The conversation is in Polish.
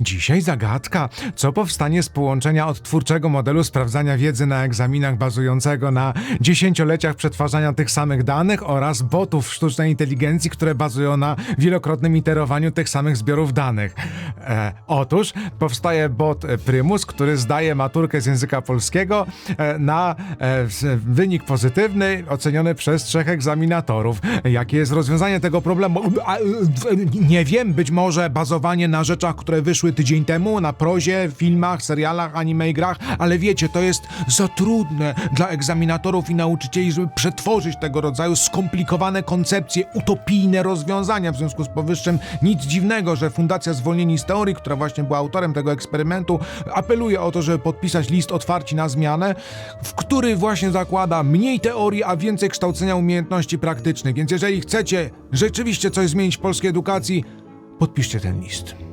Dzisiaj zagadka. Co powstanie z połączenia odtwórczego modelu sprawdzania wiedzy na egzaminach bazującego na dziesięcioleciach przetwarzania tych samych danych oraz botów sztucznej inteligencji, które bazują na wielokrotnym iterowaniu tych samych zbiorów danych? E, otóż powstaje bot Prymus, który zdaje maturkę z języka polskiego e, na e, wynik pozytywny oceniony przez trzech egzaminatorów. Jakie jest rozwiązanie tego problemu? A, Nie wiem, być może bazowanie na rzeczach, które wyszły tydzień temu, na prozie, filmach, serialach, anime i grach, ale wiecie, to jest za trudne dla egzaminatorów i nauczycieli, żeby przetworzyć tego rodzaju skomplikowane koncepcje, utopijne rozwiązania. W związku z powyższym nic dziwnego, że Fundacja Zwolnieni z Teorii, która właśnie była autorem tego eksperymentu, apeluje o to, żeby podpisać list otwarci na zmianę, w który właśnie zakłada mniej teorii, a więcej kształcenia umiejętności praktycznych. Więc jeżeli chcecie rzeczywiście coś zmienić w polskiej edukacji, podpiszcie ten list.